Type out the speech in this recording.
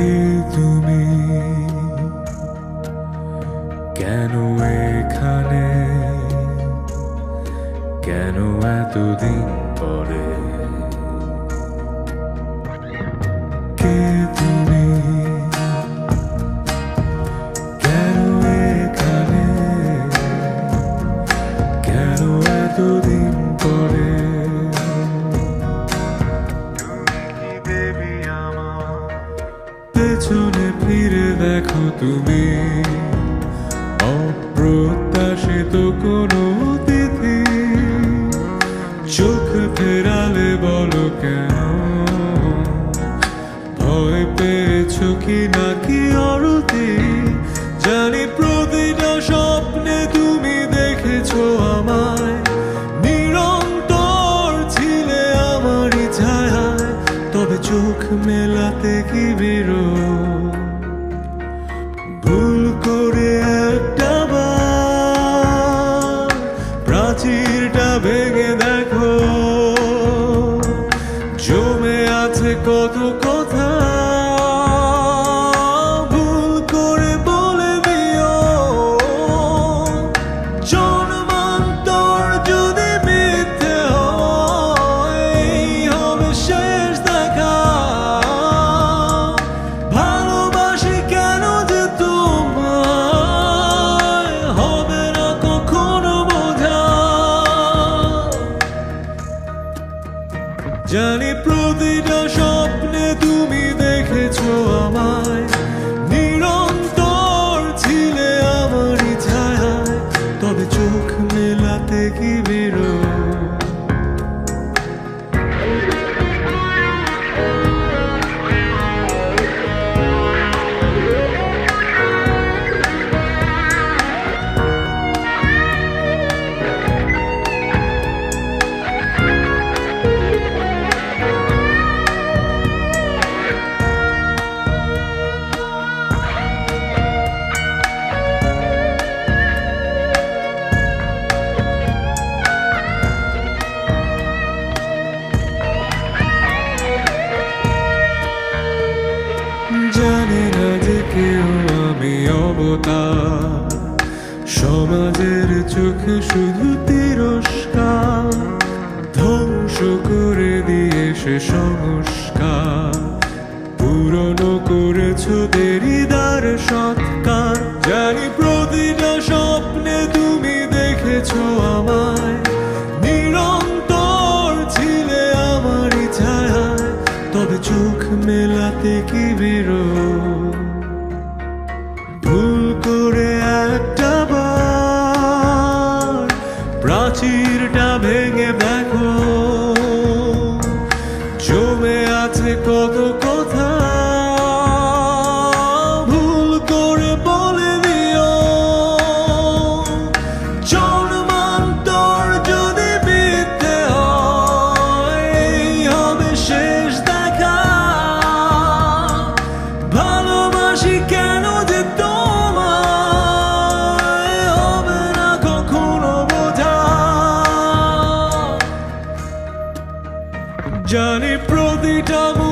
কে তুমি? কেন এখানে? কেন এতদিন পরে? পেছনে ফিরে দেখো তুমি। অপ্রত্যাশিত কোনো চোখ মেলাতে কি বিরোধ? মেলাতে জানে না যে কেউ আমি অবতার সমাজের চোখে শুধু তিরস্কার, ধ্বংস করে দিয়ে সে সংস্কার। পুরনো করেছ দেরিদার সৎকার, জানি প্রতিটা স্বপ্নে তুমি দেখেছ আমায় মেলাতে কি বিরোধ? ভুল করে একটা বার প্রাচীরটা ভেঙে দেখো। জানি প্রতিটা মুখপাঠ্য অন্তর